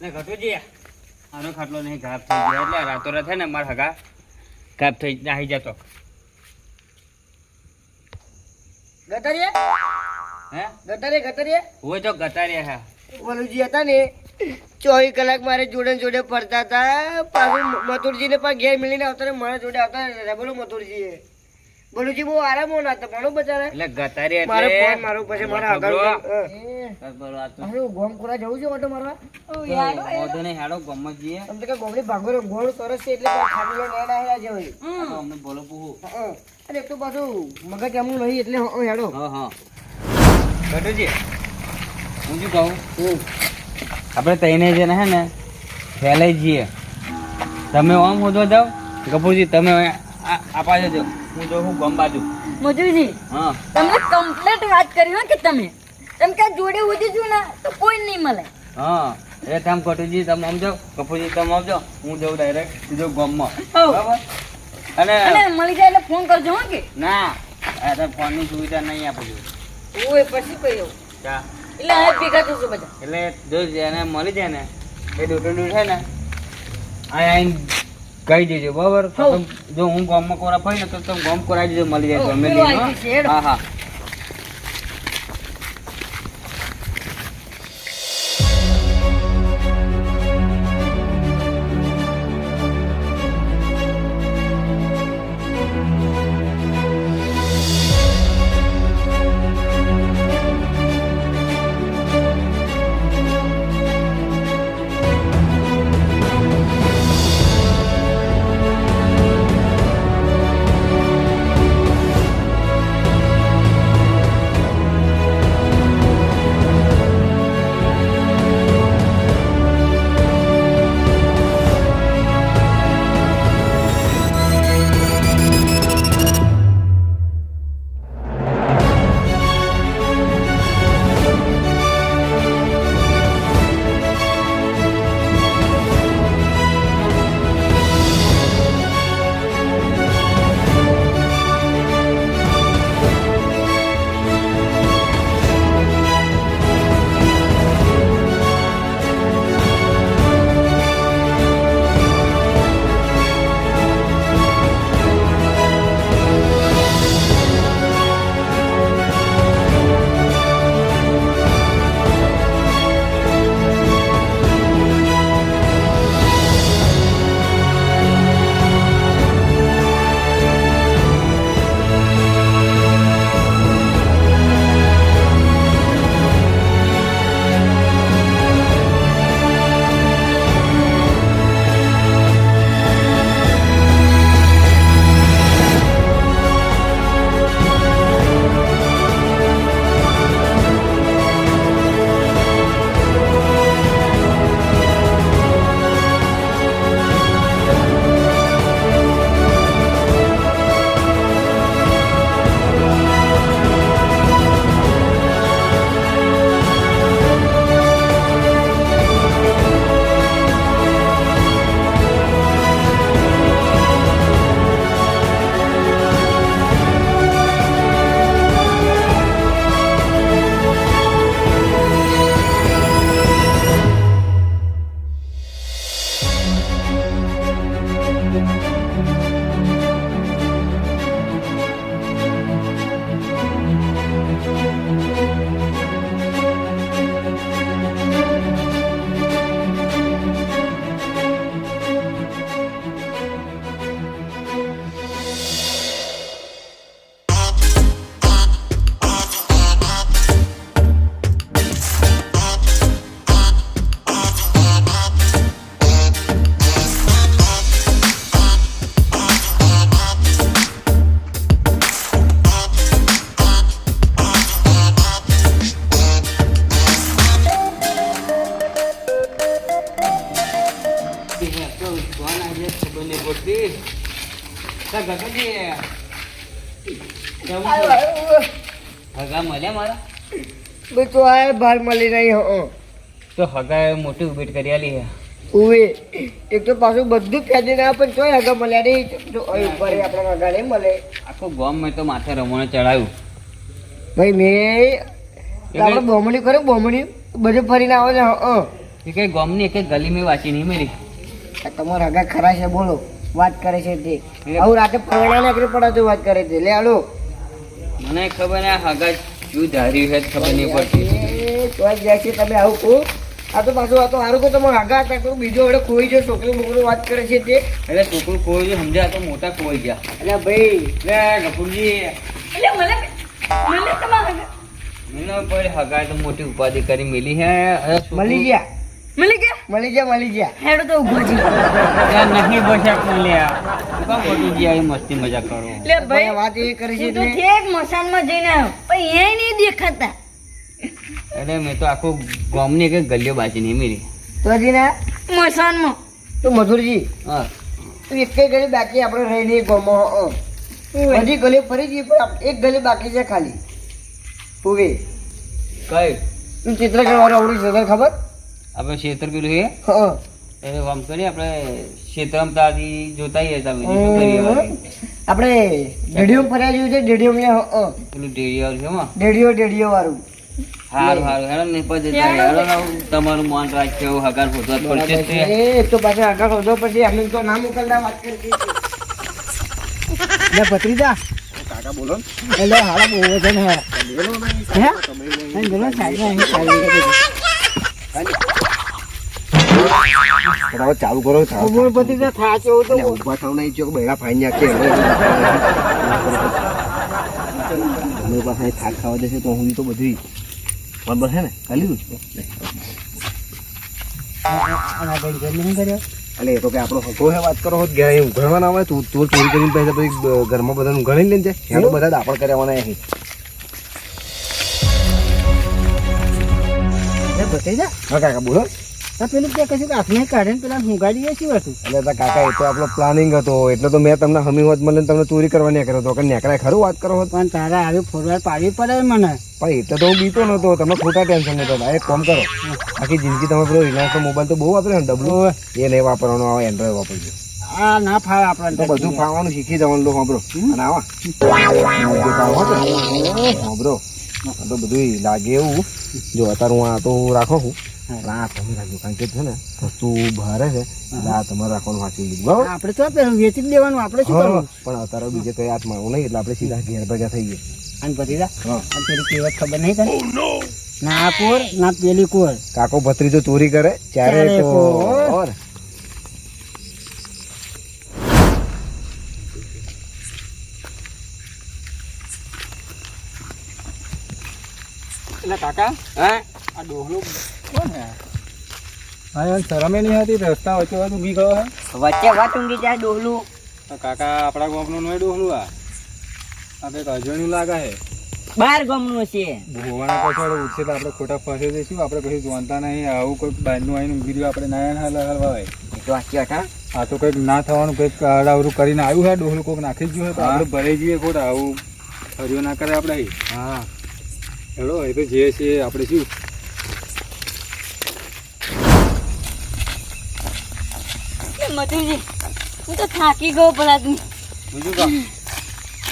ને ઘટુજી આનો ખાટલો નહીં ગાપ થઈ ગયો. એટલે રાતો રાત હે ને મારા હગા ગાપ થઈ નાહી જતો. ગટરીએ? હે? ગટરીએ ગટરીએ? હોય તો હે. વલુજી હતા ને ચોવીસ કલાક મારે જોડે જોડે ફરતા હતા. પાછું મથુરજી ને પણ ઘેર મળીને આવતા ને મારા જોડે આવતા બોલો મથુરજી બોલુજી બહુ આરામ ના હતા ભણો બચારા એટલે ગતાર્યા મારે એટલે ફોન મારો પછી મારા આગળ બસ બોલો આ તો. મારું ગોમ જવું છે ઓટો મારવા? વાંધો ને હેડો ગમત જઈએ. આમ તો કે ગોમડી ભાંગોરો ગોળ સરસ છે એટલે ખાલી લઈને એના હેડા જેવું તો અમને બોલો પૂહું અરે એક તો પાછું મગજ એમનું નહીં એટલે હં, હં, હેડો. હા હા. ઘટુજી હું શું કહું. આપણે તઈને જઈને હે ને ફેલાઈ જઈએ. તમે આમ હોદવા જાઓ. ગપુરજી તમે આ પાછળ હું જો હું ગમ બાજુ મજુરજી હા. તમે કમ્પ્લીટ વાત કરી હો કે તમે? તમે કે જોડે ઉધી છું ને તો કોઈ નહીં મળે. હા. એ તમે કટુજી તમે આમ જાઓ ગપુરજી તમે આમ હું જાઉં ડાયરેક્ટ જો ગમમાં. બરાબર? અને અને મળી જાય એટલે ફોન કરજો હો કે. ના આ ફોનની સુવિધા નહીં આપું ઓય પછી કહ્યું ચા એટલે હવે ભેગા થશું બધા. એટલે જો મળી જાય ને એ દૂધ દૂધ છે ને આ આઈને કહી દેજો બરાબર? જો હું ગામમાં કોરા ફરી ને તો તમે ગામ કોરાઈ દેજો મળી જાય હેડો. હા હા. હગા મળ્યા મારા? આ મળી નહીં હં. તો હગા મોટી ઉભેટ કરી આલી હે. ઉવે એક તો પાછું બધું ફેદી ના પણ તોય આગળ મળ્યા નહીં. ઉપર આપણા આગળ નહીં મળે. આખો ગામ મેં તો માથે રમણે ચડાવ્યું ભાઈ મેં આપણે બોમણી કરે બોમણી બધું ફરીને આવે છે હં. એ કઈ ગામની એક ગલી મેં વાંચી નહીં મેરી. તમારો હગા ખરા છે બોલો. વાત કરે છે તે. આવું રાતે પરણા નાખી પડાતું વાત કરે છે. લે હાલો. મને ખબર ને આ હગા શું ધાર્યું છે ખબર નહીં પડતી. એ જાય છે તમે આવું કહો. આ તો પાછું આ તો સારું કહો તમે હગા હતા તો બીજો હવે ખોઈ જો છોકરી મોકરી વાત કરે છે તે. એટલે છોકરું ખોઈ જો સમજ્યા તો મોટા ખોઈ ગયા. એટલે ભાઈ એટલે ગફુરજી. એટલે મને મને તમારા મને પડે હગા તો મોટી ઉપાધિ કરી મિલી હે. મળી ગયા. મળી ગયા? મળી ગયા મળી ગયા. હેડો તો ઊભો છે. નહીં બસ્યા કોણ લે? તું કામ ખોટું જી મસ્તી મજા કરો? લે ભાઈ વાત એ કરી છે તો ઠેક મસાનમાં જઈને આવ્યો. પણ એ નહીં દેખાતા. અરે મેં તો આખું ગામની કે ગલીઓ બાજી નહીં મેરી તો હજી ના? મસાનમાં. તો મધુરજી હા. તો એક ગલી બાકી આપણે રહી નહીં ગોમાં હજી ગલી ફરી જઈએ પણ એક ગલી બાકી છે ખાલી. ઊભી કઈ? તું ચિત્ર કરવાનું આવડું છે ખબર? આપણે ક્ષેત્ર પેલું છે? એટલે આમ કરીએ આપણે ક્ષેત્રમ તાજી જોતા આવીએ તમે? આપણે ડેડિયો ફર્યા જોયું છે ડેડિયો ને પેલું ડેડિયો છે માં ડેડિયો ડેડિયો વાળું. હારું હારું હેડો ને પછી હેડો તમારું માન એવું હગાર ફોટો પડશે જ એ તો પાછા હગાર ખોદો પછી અમે તો ના મોકલતા વાત કરી લે ભત્રીજા. કાકા બોલો. એટલે હાડા બહુ વજન હે. બોલો. હે? બોલો સાઈડમાં ફટાફટ ચાલુ કરો થાવ. બોલ પત્રીજા થા છે એવું તો ઊભા થાવ નહીં જો બૈરા ફાઈ નાખે તમે પાસે થાક ખાવા દેશે તો હું તો બધી. બરાબર છે ને? ખાલી એટલે એ તો કે આપણો હકો હે વાત કરો ઘેર અહીં ઉઘડવા ના આવે તું તું ચોરી કરીને પૈસા પછી ઘરમાં બધાને ઉઘાડી લઈને જાય. એનો બધા દાપણ કર્યાવાના અહીં. લે પત્રીજા હા કાકા બોલો. પેલું કે કશું હાથમાં કાઢે પેલા હુંગાડીએ શું હતું? એટલે કાકા એ તો આપણો પ્લાનિંગ હતો. એટલે તો મેં તમને હમી હોત મળે તમને ચોરી કરવા નહીં કર્યો તો કે નેકરાય ખરું વાત કરો પણ તારા આવી ફોરવાર પાડવી પડે મને. પણ એટલે તો હું બીતો નતો. તમે ખોટા ટેન્શન નતો એક કામ કરો. આખી જિંદગી તમે પેલો મોબાઈલ તો બહુ વાપર્યો ને? ડબલું એ નહીં વાપરવાનો આવે એન્ડ્રોઈડ વાપરજો. આ ના ફાવે આપણે તો બધું ખાવાનું શીખી જવાનું લો સાંભળો. અને આવા. તો. સાંભળો. આ તો બધું લાગે એવું. જો અત્યારે હું આ તો રાખો છું. આ તમે રાખજો કારણ કે છે ને વસ્તુ ભારે છે. આ તમારે રાખવાનું વાંચી લીધું બરાબર? આપણે તો પેલું વેચી જ દેવાનું આપણે શું હા, કરવું પણ અત્યારે બીજે કઈ હાથ મારવું નહીં એટલે આપણે સીધા ઘેર ભેગા થઈ ગયા. અને પછી પેલી કહેવત ખબર નહીં તને? ના આ કોર ના પેલી કોર. કાકો ભત્રીજો ચોરી કરે ત્યારે તો કોર. કાકા હા? આ ડોહલું કોણ હે હા શરમે નહીં હતી રસ્તા વચ્ચે વચ્ચે ઊભી ગયો હે. વચ્ચે વાત ઊંઘી જાય ડોહલું. કાકા આપણા ગામનું નહીં ડોહલું આ? આ કંઈક અજાણ્યું લાગે હે. બાર ગમનું છે ભોવાના પાછળ ઉઠશે તો આપણે ખોટા ફસે જઈશું આપણે કશું જોનતા નહીં આવું કોઈ બહારનું આવીને ઊભી રહ્યું આપણે ના હાલ હલવાય એ તો સાચી વાત આ તો કંઈક ના થવાનું કંઈક અડાવરું કરીને આવ્યું હે ડોહલું કોઈક નાખી ગયું હે તો આપણે ભરાઈ જઈએ ખોટા આવું ફર્યો ના કરે આપણે. હા. હેડો એ તો જે છે આપણે શું? મધુજી હું તો થાકી ગયો પલાદમી બીજું કહો.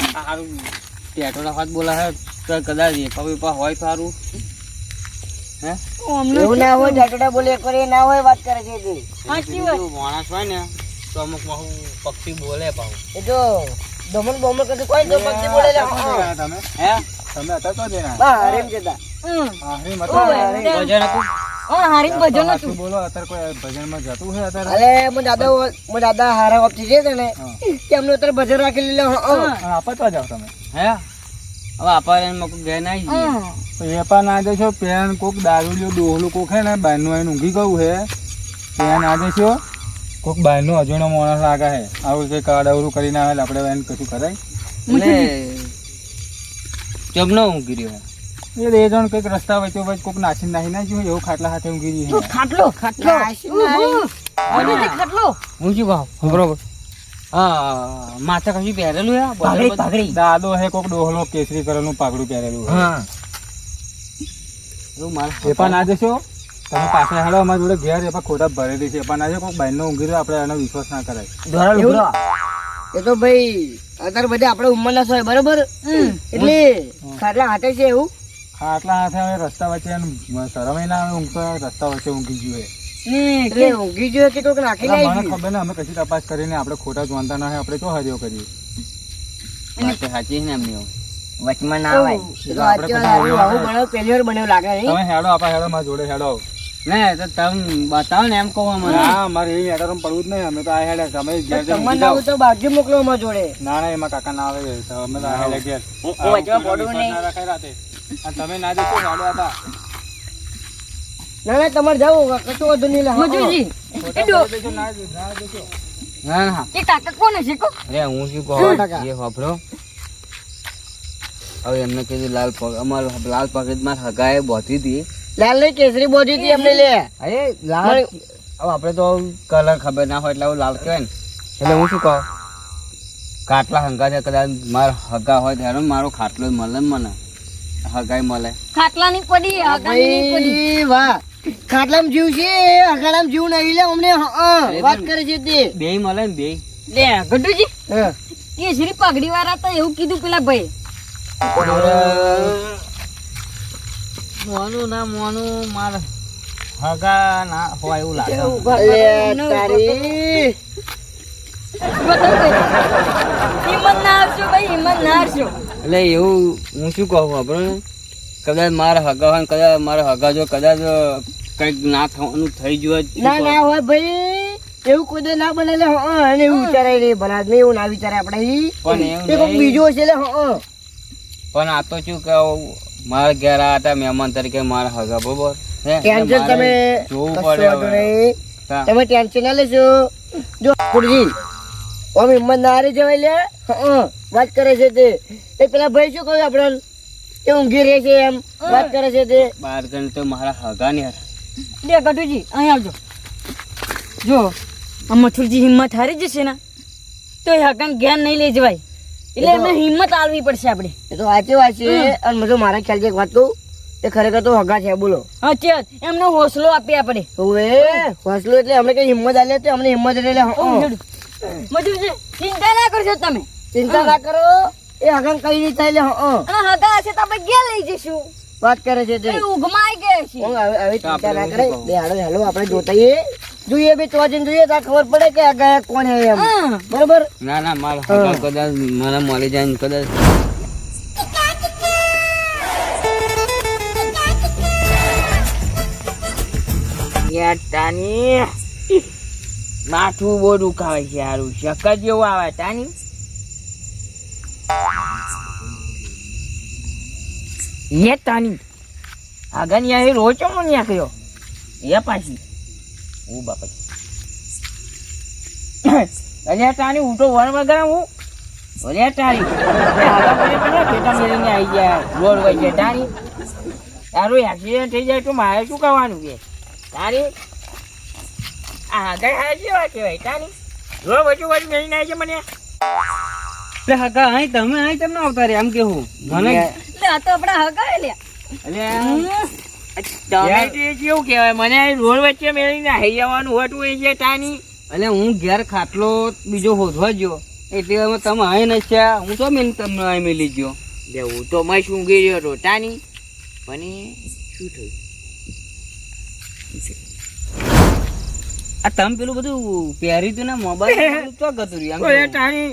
સારું હારું પેટ્રોલ હાથ બોલા હે તો કદાચ એપા બેપા હોય સારું હે? એવું ના હોય જાટોડા બોલે કરે ના હોય વાત કરે છે તે સાચી વાત. માણસ હોય ને તો અમુકમાં પક્ષી બોલે એ તો દમણ બોમણ કરતું કોઈ તો પક્ષી બોલે લે તમે હે. તમે? હતા તો જણા બા હરેમ જતા. હમ. ઓય, મત હતું? હા હારીને ભજન હતું. બોલો અત્યારે કોઈ ભજનમાં જતું છે અત્યારે? અરે મો દાદા મો દાદા હારા ઓપ્ટી છે ને કે અમને અત્યારે ભજન રાખી લીધો. આપા તો જાવ તમે. હે? હવે આપણે એને મકુ ઘેર ના જઈએ. ના જશો પેન કોક દારૂ લ્યો ડોહલું કોક હે ને બહારનું આવીને ઊંઘી ગયું હે. પેન ના છો કોક બહારનું અજોણો મોણસ લાગે હે. આવું કંઈક અડાવરું કરીને આવે આપડે આપણે એને કશું કરાય? એટલે જમનો ઊંઘી રહ્યો. એ બે જણ કંઈક રસ્તા વચ્ચે વચ્ચે કોક નાસી નાહી ના જો એવો ખાટલા હાથે ઊંઘી રહી તું ખાટલો ખાટલો. ઉહ, મધુજી ખાટલો. હું શું કહું? બરોબર. હા માથે કશું પહેરેલું હે? પાઘડી પાઘડી દાદો હે કોક ડોહલો કેસરી કલરનું પાઘડું પહેરેલું હે. હા. એવું મારે ના જશો તમે પાછળ હાલો અમારા જોડે ઘેર એપા ખોટા ભરેલી છે. પણ ના જો કોક બહારનો ઊંઘી રહ્યો આપણે એનો વિશ્વાસ ના કરાય? એ તો ભાઈ અત્યારે બધા આપણે ઉંમરના છો બરોબર? એટલે ખાટલા હાથે છે એવું? ખાટલા હાથે હવે રસ્તા વચ્ચે શરમે ના આવે ઊંઘતો રસ્તા વચ્ચે ઊંઘી ગયું એટલે ઊંઘી ગયો કે કોઈક નાખી અલા, મને ખબર ને અમે કશી તપાસ કરીને આપણે ખોટા જોનતા ના હોય આપણે તો હર્યો કરીએ. વાત સાચી છે ને એમની વચમાં ના તો હોય તો આજે આવું આવું બનાવ પહેલી વાર બન્યો લાગે તમે હેડો આપા હેડો મારા જોડે હેડો. ને તો તમે બતાવો ને એમ કહો અમારે. એ મેટરમાં પડવું જ નહીં અમે તો આ હેડે તમે ઘેર તમને ના હોય તો બાજુ મોકલો અમારા જોડે. ના ના એમાં કાકા ના આવે અમે તો આ હેડે ઘેર. હું વચમાં પડું નહીં. રાતે. અને તમે ના જશો હેડો હતા ના ના તમારે જાવું કશું વધુ નહીં લે હા, હા. એ ડો- બોલી દેજો, ના ના. ના ના એ કાકા કોને શીખો અરે હું શું સો કહું? ટકા. એ વાપરો. હવે એમને કીધું લાલ પગ અમાર લાલ પગજમાં હગાએ બોધી હતી લાલ નહીં કેસરી બોધી હતી એમને લે. અરે લાલ. હવે આપણે તો કલર ખબર ના હોય એટલે હું લાલ કહેવાય ને. એટલે હું શું કહું? કાટલા હંગા છે કદાચ મારા હગા હોય ત્યારે મારો ખાટલો મળે ને મને. હગાઈ મળે. ખાટલાની પડી આગાની પડી. વાહ. ખાટલામાં જીવ છે? અખાડામાં જીવ નહીં લે અમને? વાત કરે છે તે. બે મળે ને બે લે ગડુજી કે શ્રી પગડી વાળા તો એવું કીધું પેલા ભાઈ મોનું ના મોનું માર હગા ના હોય એવું લાગે. તારી. હિંમત ના આવશો ભાઈ હિંમત ના આવશો એટલે એવું હું શું કહું આપણે કદાચ મારા હગા હોય કદાચ મારા હગા જો કદાચ કંઈક ના થવાનું થઈ ગયું ના ના હોય ભાઈ. એવું કોઈ ના બને એટલે હા એવું વિચારાય નહીં ભલા આદમી એવું ના વિચારે આપણે પણ. બીજો હશે લે હા પણ આ તો શું કહું? મારા ઘેર હતા મહેમાન તરીકે મારા હગા બરોબર? ટેન્શન તમે જોવું પડે. તમે ટેન્શન ના લેશો. જો કુરજી ઓમ હિંમત ના હારી જવાય લે વાત કરે છે તે. એ પેલા ભાઈ શું કહ્યું આપણે એ ઊંઘી રહે છે એમ વાત કરે છે તે. બાર ગણ તો મારા હગા ને. લે ગઢુજી અહીં આવજો. જો આ મથુરજી હિંમત હારી જશે ને તો એ હગાને જ્ઞાન નહીં લઈ જવાય. એટલે એમને હિંમત આલવી પડશે આપણે. એ તો સાચી વાત છે. અને બધું મારા ખ્યાલથી એક વાત કહું એ ખરેખર તો હગા છે બોલો. હા ચલ એમને હોસલો આપીએ આપણે. હોવે હોસલો એટલે અમને કઈ હિંમત આલે તો અમને હિંમત એટલે હા. મજૂરજી ચિંતા ના કરશો તમે. ચિંતા ના કરો. એ હગન કઈ નહીં થાય હા હગા હશે તો આપણે ઘેર લઈ જઈશું. વાત કરે છે તે. ઊંઘમાં આવી છે. હવે હવે ચિંતા ના કરે બે હાલો હાલો આપણે જોતા જોઈએ બે તો જઈને જોઈએ તો ખબર પડે કે આ ગયા કોણ હે એમ. બરોબર? ના ના મારા કદાચ મને મળી જાય ને કદાચ. યાર તાની. માથું બહુ દુખાવે છે સારું ચક્કર જેવું આવે તાની? એ તાની. આગળ યાર રોજ ચમો નીકળ્યો એ પાછી. ઓ બાપા. અલ્યા તાની, હું તો વર વગર હું અલ્યા તારી આગળ પડે તો ના મેળીને આવી જાય રોડ વહી જાય તારી તારું એક્સિડન્ટ થઈ જાય તો મારે શું કરવાનું કે? તારી આગળ હા જેવા કહેવાય. તારી જો વચ્ચે વચ્ચે મેળીને આવી છે મને. એટલે હગા અહીં તમે અહીં તમને આવતા રહ્યા? એમ કેવું? મને લે. આ તો આપણા હગા લે કેવું કહેવાય? મને રોડ વચ્ચે મેળીને હાઈ જવાનું હતું એ છે તાની. એટલે હું ઘેર ખાટલો બીજો હોધવા ગયો. એટલે હવે તમે અહીં નચ્યા હું તો મેં તમને અહીં મેલી ગયો. બે હું તો મય શું ગયો હતો તાની. પણ શું થયું? આ તમે પેલું બધું પહેર્યું હતું ને મોબાઈલ તો. ગતું રહ્યું ઓય એમ તાની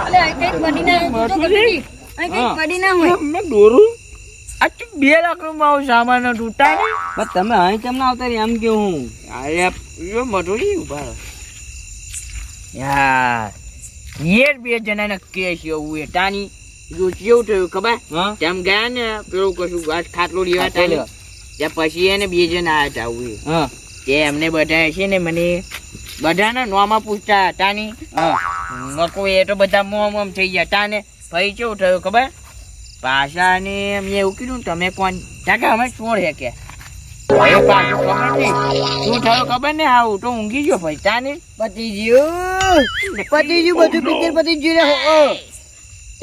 અલે આ કંઈક પડી ના હોય તો ગડુજી આ કંઈક હા. પડી ના હોય. મેં દોરું. આ તો બે લાખનું મારું સામાન હતું તમે અહીં તમને આવતા રહ્યા એમ કેવું અરે મધુરી ઊભા યાર યે બે જણા કે છે એવું એ તાની. કેવું થયું ખબર? તેમ ગયા ને પેલું કશું ખાટલો લેવા લેવા. ત્યાં પછી એને બે જણ આવ્યા હતા આવું હા. તે એમને બધા છે ને મને બધાના નોમાં પૂછતા હતા ની. મકો એ તો બધા મોમ મોમ થઈ ગયા હતા ને. ભાઈ કેવું થયું ખબર? પાછા ને મેં એવું કીધું તમે કોણ? ત્યાં કે અમે છોડ હે કે. હવે પાછું ખબર નહીં. શું થયું ખબર ને? આવું તો ઊંઘી ગયો ભાઈ તા ને? પતી ગયું પતી ગયું બધું પિક્ચર પતી ગયું રે હા.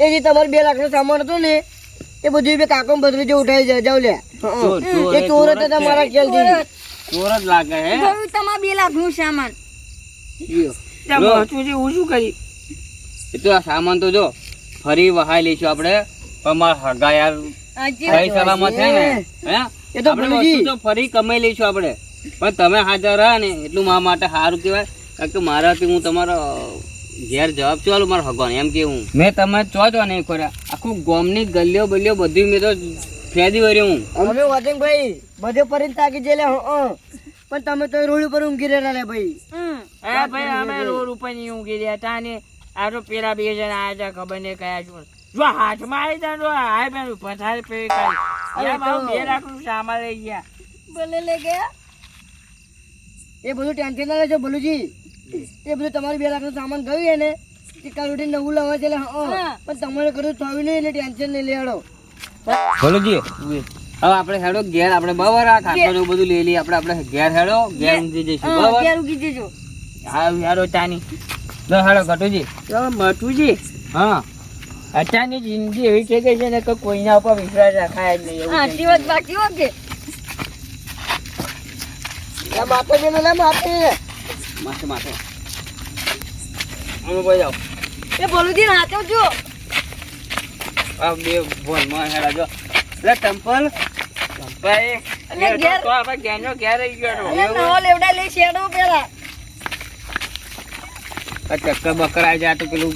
એ જે તમારે બે લાખ નો સામાન હતો ને. એ બધું બે કાકો બધું જો ઉઠાઈ જાય જાવ લે. હા. ચોર, ચોર, એ ચોર હતા તમારા ખ્યાલથી. ચોર જ. લાગે હે? ગયું તમારા બે લાખનું સામાન. બચું છે હું શું કરી? એ તો આ સામાન તો જો ફરી વહાઈ લઈશું આપણે. પણ મારા હગા યાર સહી સલામત છે ને હે? એ તો આપણે વસ્તુ તો ફરી કમાઈ લઈશું આપણે. પણ તમે હાજર રહ્યા ને એટલું મારા માટે સારું કહેવાય. કારણ કે મારાથી હું તમારો ઘેર જવાબ ચાલુ મારો ભગવાન? એમ કે હું. મેં તમે ચો ચો નહીં ખોરા આખું ગોમની ગલ્લીઓ બલ્લીઓ બધી મેં તો ફેદી વર્યો હું. અમે વાતંગ ભાઈ બધે પરીને તાકી જેલે હં પણ તમે તો રોડ ઉપર ઊંઘી રહેલા લે ભાઈ. હા ભાઈ અમે રોડ ઉપર નહીં ઊંઘી રહ્યા તા ને આ તો પેલા બે જણા આયા હતા ખબર નહીં કયા છું જો હાથમાં આવી તા તો હાય બેન પથારી પે કાઈ અરે મારું બે લાખનું સામાન લઈ ગયા. ભલે લઈ ગયા. એ બધું ટેન્શન ના લેજો ભલુજી. એ બધું તમારું બે લાખનો સામાન ગયું એને ને કે કાલ ઉઠીને નવું લાવવા છે પણ તમારે કરું થયું નહીં એટલે ટેન્શન નહીં લેવાડો. બોલોજી. હવે આપણે હેડો ઘેર આપણે બરાબર આ ખાતર બધું લઈ લઈએ. આપણે આપણે ઘેર હેડો ઘેર ઊંઘી જઈશું. બરાબર? અત્યારે ઉગી જજો હા યારો ચાની. લો હેડો ઘટુજી. લો મટુજી હા. અત્યારની જિંદગી એવી થઈ ગઈ છે ને કે કોઈના ઉપર વિશ્વાસ રખાય જ નહીં થઈ વાત બાકી હો કે? લે માપે લે માથે માથે માથે. અમે બોલ જાઓ એ ભલુજી નાચો જો. આ બે ભોલમાં હેડા જો. લે ટેમ્પલ. ભાઈ એટલે ઘેર- તો આપણે ઘેરનો ઘેર રહી ગયો નવો લેવડા લઈ શેડો પેલા ચક્કર બકર આવી જાય તો પેલું